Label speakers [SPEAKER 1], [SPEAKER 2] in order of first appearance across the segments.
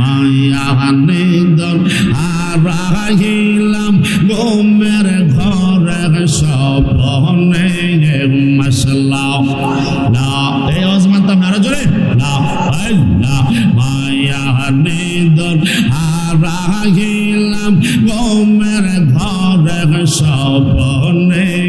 [SPEAKER 1] মায়া নিদন হারাইলাম গোমের ঘরে সপনে মশলা। লা তো জোরে। মায়া নিদন হারাইলাম গোমের ঘরে সপনে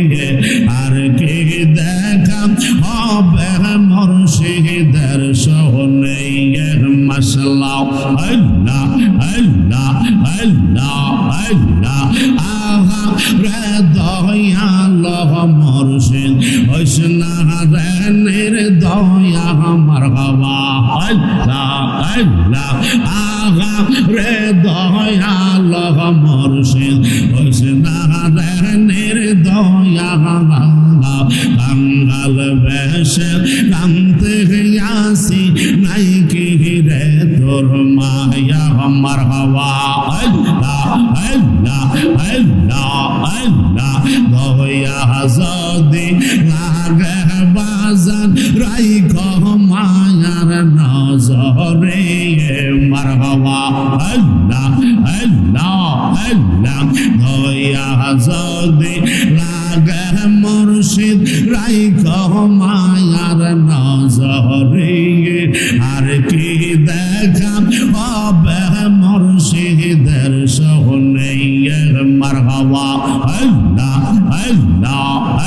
[SPEAKER 1] আল্লাহ আল্লাহ আল্লাহ আহা রে দয়ালহ মরশেন হইসনা রে নের দয়া মারহাবা আল্লাহ আল্লাহ আহা রে দয়ালহ মরশেন হইসনা রে নের দয়া মারহাবা কাঙ্গাল বেশ কান্তে আসি, নাই কি রে তোর মা? মারহাবা আল্লাহ আল্লাহ আল্লাহ আল্লাহ। দয়া হাজাদে না গহবাজান রাই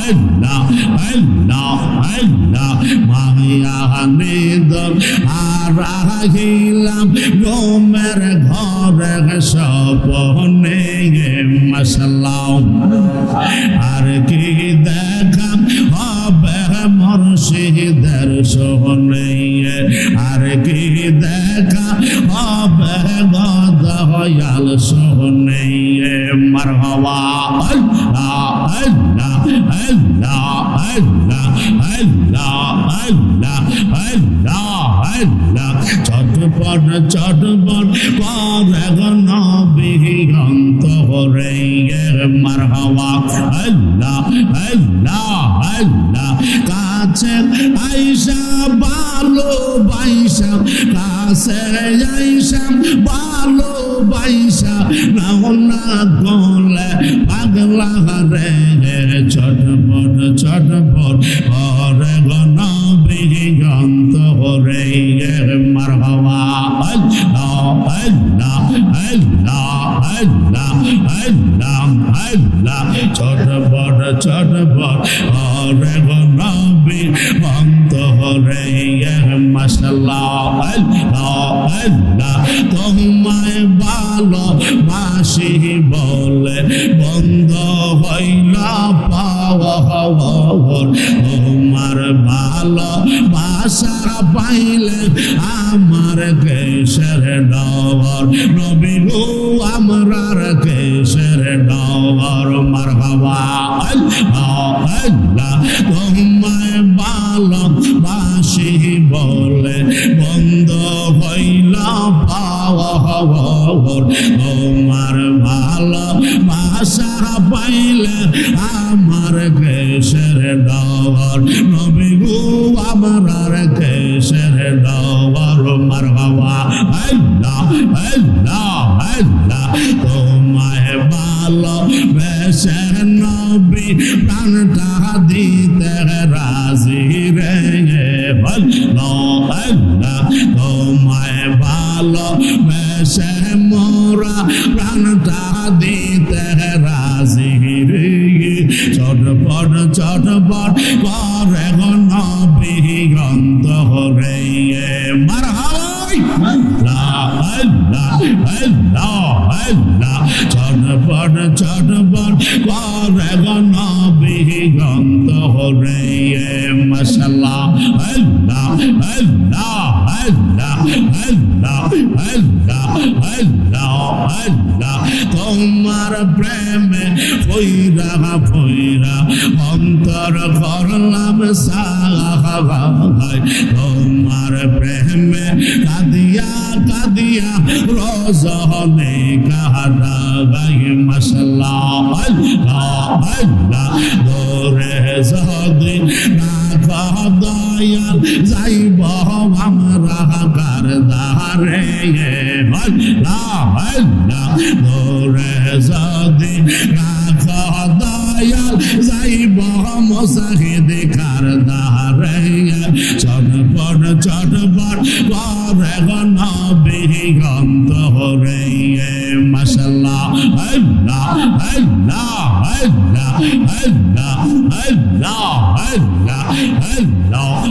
[SPEAKER 1] আল্লাহ আল্লাহ আল্লাহ। আল্লাহ মায়া নিদন হারাইলাম গোমের ঘরে সপনে মশলাম আর কি দেখা হবে মুর্শিদের সোহনে আর কি দেখা হবে গদয়াল সোহনে মার হওয়া আল্লাহ। আল্লাহ আল্লাহ আল্লাহ আল্লাহ আল্লাহ আল্লাহ আল্লাহ। চটপট চটপট করে নবী অন্ত রে মার হওয়া আল্লাহ আল্লাহ আল্লাহ। কাছে আইসা বালো বাইসা। কাছে আইসা বালো বাইসা। না গলে La la la. হইল পাওয়া তোমার ভালো বাসা পাইলে আমার কেশের ডর নবী গো আমরার কেশের ডর মার বাবা আল্লাহ। তোমায় ভালো বাসি বলে বন্ধ তোমার ভালো ভাষা পাইলে আমার কেশের ডর। নবী গো আমার বেশে মোরা প্রাণটা দিতে রাজি রে। চটপট চটপট করে গ্রন্থ রে মার হাওয়াই আল্লাহ আল্লাহ আল্লাহ চটপট চটপট করে গ্রন্থ রে মশাল্লাহ আল্লাহ আল্লাহ সাহাই তোমার প্রেমে কাদিয়া কাদিয়া রজনে কাহাদা গাই মশলা আল্লাহ আল্লাহ দোরে যদি না দয়াল যাইব আমরা কার কার দারে ধরে যদি লয়া যাইব মোসাহিদ কার দারে চটপট চটপট করে গণ বিগন্ত হরে। মাসাল্লাহ আল্লাহ আল্লাহ আল্লাহ আল্লাহ আল্লাহ আল্লাহ আল্লাহ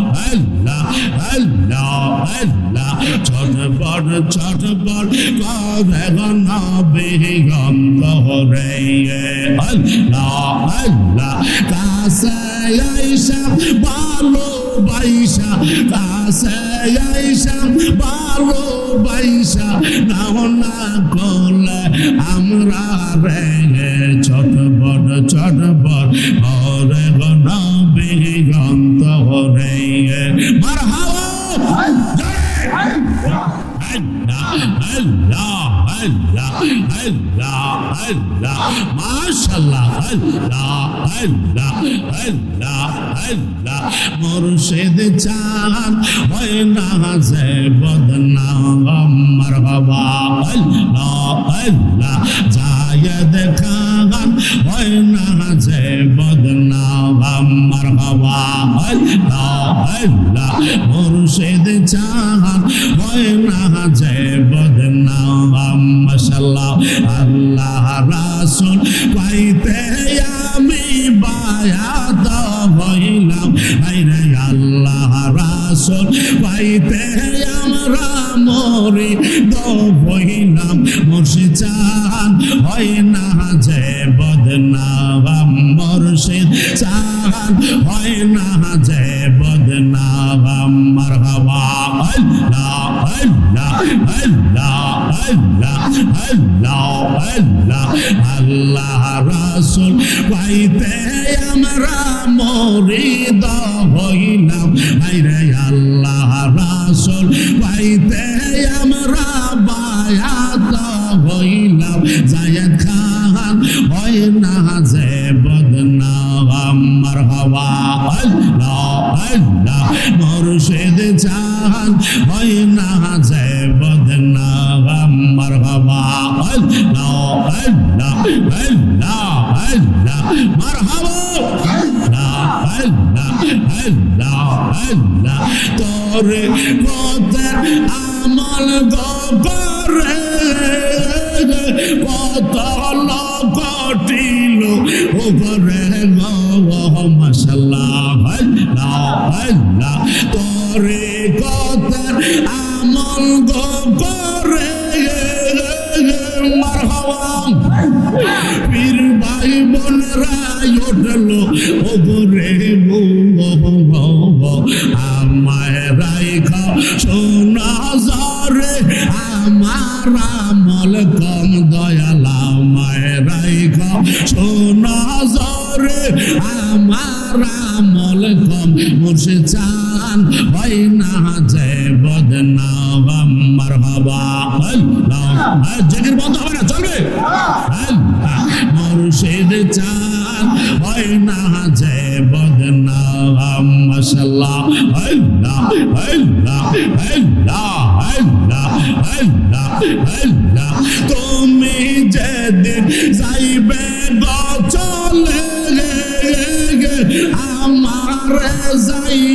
[SPEAKER 1] আল্লাহ ছটবর ছটবর করে না বেগম তোরে আল্লাহ আল্লাহ, কাছে আইসা ভালো বাইসা, কাছে আইসা ভালো বাইসা না না করলে আমরা রে ছটবর ছটবর করে না বেগম তোরে মারহাবা! মুর্শিদ চান হয় না যে বদনাম মারহাবা আল্লাহ আল্লাহ জায়দ খান হয় না যে আল্লাহ মুর্শিদ চান হয় না যে বদনাম মাশাল্লাহ আল্লাহ রাসুল পাইতে আমি বায়াত পাইতে আমরা মরি দো হইলাম মুর্শিদ চান হয় না যে বদনাম, মুর্শিদ চান হয় না যে বদনাম, মারহাবা আল্লাহ আল্লাহ আল্লাহ আল্লাহ আল্লাহ আল্লাহ আল্লাহ রাসূল পাইতে আমরা মরিদ হইলাম আইরে আল্লাহ। রাসূল পাইতে করে পথের আমল গোপরে পথ কটিল ওপরে মাসাল্লাহ তোরে আমল কম দয়ালা মায়েরাই কম সোনা জরে, আমার আমল কম। মুর্শে চান হয় না যে বদনাম মারহাবা জিকির বন্ধ হবে না, চলবে। Zion.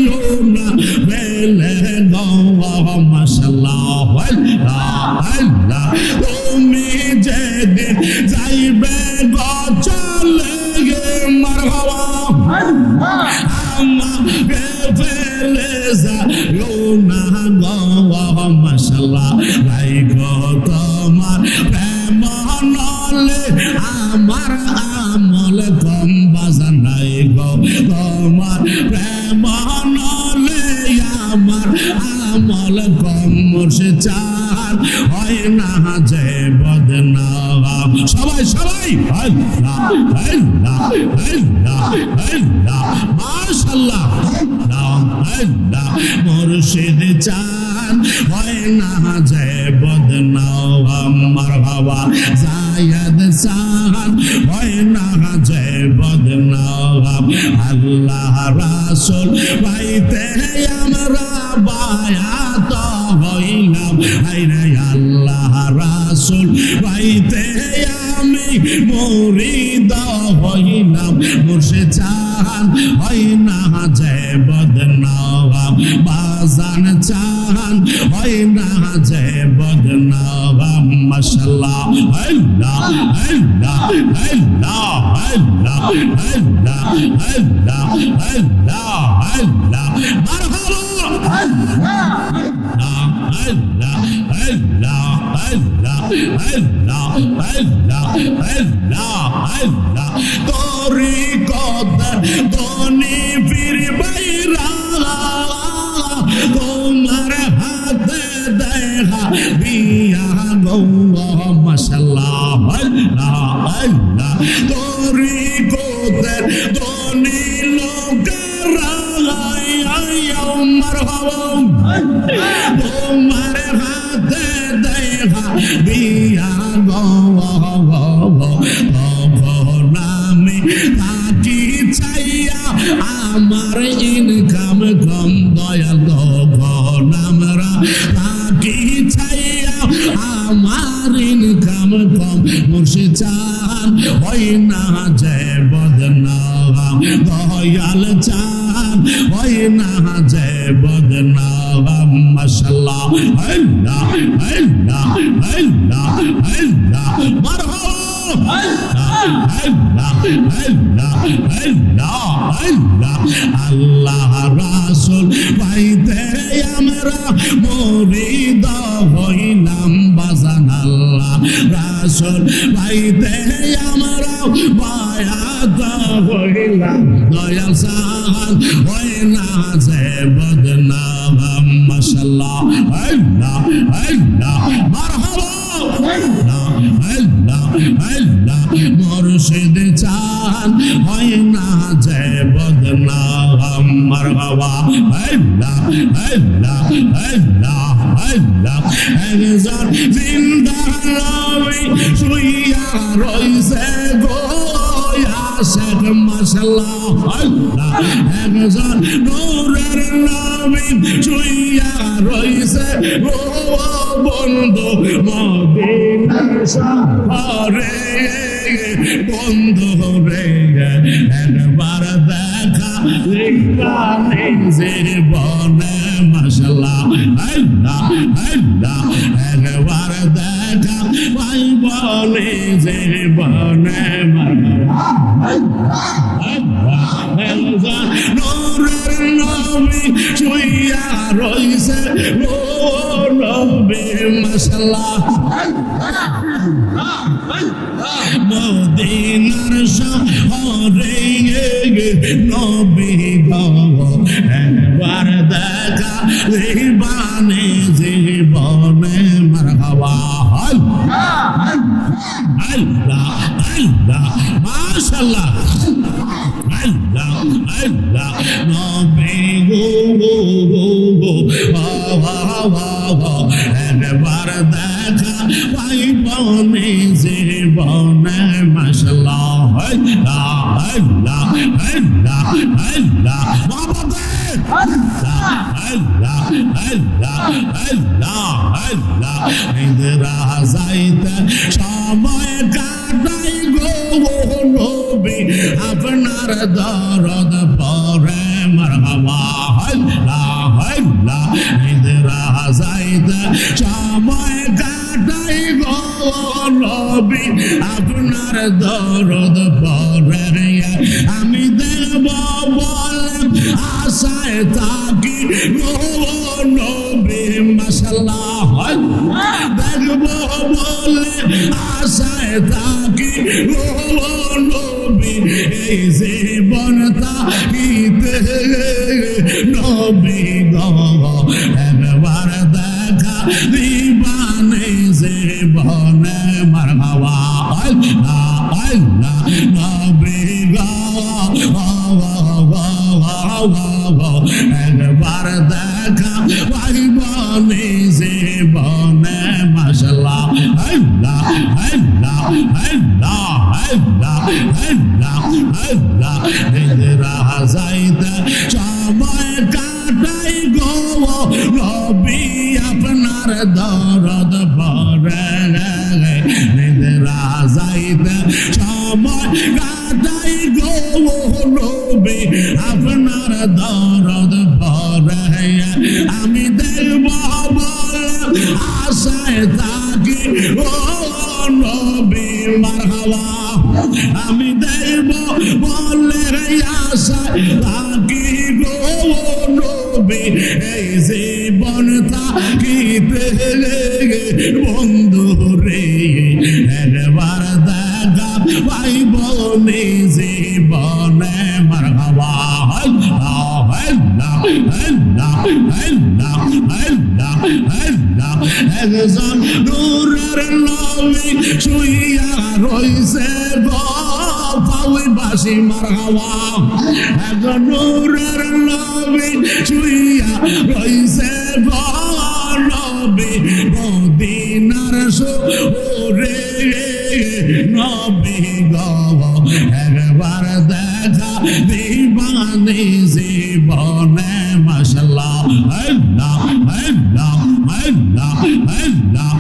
[SPEAKER 1] জায়দ চান হয় না যে বদনাম। আল্লাহ রাসূল পাইতে আমরা বায়াত হইলাম। আল্লাহ রাসুল পাইতে আমি মরিদ হইলাম। মুর্শে চাহান হয় মাশাল্লাহ আল্লাহ আল্লাহ আল্লাহ আল্লাহ আল্লাহ আল্লাহ আল্লাহ আল্লাহ মারহাবা আল্লাহ আল্লাহ আল্লাহ আল্লাহ আল্লাহ আল্লাহ আল্লাহ তোরি কদর দনি পীর বাইরা আল্লাহ মাশাল্লাহ আল্লাহ আল্লাহ। তরিকতের দয়াল চান হই না যে বদনাম, মাশাল্লাহ আল্লাহ আল্লাহ আল্লাহ আল্লাহ মারহাবা আল্লাহ রাসুল পাইতে আমরা মরিদ হইলাম। রাসুল পাইতে আমরা বায়াত হইলাম দয়াল সাহাল হয় না যে বদনাম মাশাল্লাহ আল্লাহ আল্লাহ, মারহাবা, আল্লাহ আল্লাহ আল্লাহ, মুর্শিদ চান হয় না যে বদনাম মারহাবা, আল্লাহ আল্লাহ আল্লাহ আল্লাহ একজন জিন্দা নবী শুইয়া রইছে গো, আশেক মাশাল্লাহ। আল্লাহ একজন নূরের নবী শুইয়া রইছে গো, বন্ধু মদিনার শহরে বন্ধু রে একবার দেখা লিখলাম নিজের বনে মশলা আল্লাহ আল্লাহ একবার দেখা পাইব নিজের বনে মশলা নবী শুইয়া রইছে ও নবী মাশাল্লাহ মদিনার শহরে নবী গো একবার দেখা জীবনে জীবনে মারহাবা। আল্লাহ আল্লাহ মাশাল্লাহ আল্লাহ আল্লাহ একবার দেখা পাই বনে জীবনে মাশাল্লাহ আল্লাহ আল্লাহ আল্লাহ আল্লাহ বাবা আল্লাহ আল্লাহ আল্লাহ আল্লাহ আল্লাহ ইন্দরা যাইতে সময় কাটাই গো নবী আপনার দরদ পরে মারহাবা যাইতে সময় কাটাই গো নবী আপনার দরদ পরে আমি দেখব বলেন আশায় থাকি Narada Bharat. বন্ধু রে একবার দেখা পাইব জীবনে মারহাবা। আল্লাহ আল্লাহ আল্লাহ আল্লাহ আল্লাহ আল্লাহ একজন বাসি মারহাবা। একজন নূরের নবী শুইয়া রইছে সুরে নবী গো একবার দেখা দিবানি জীবনে মাশাল্লাহ আল্লাহ আল্লাহ আল্লাহ আল্লাহ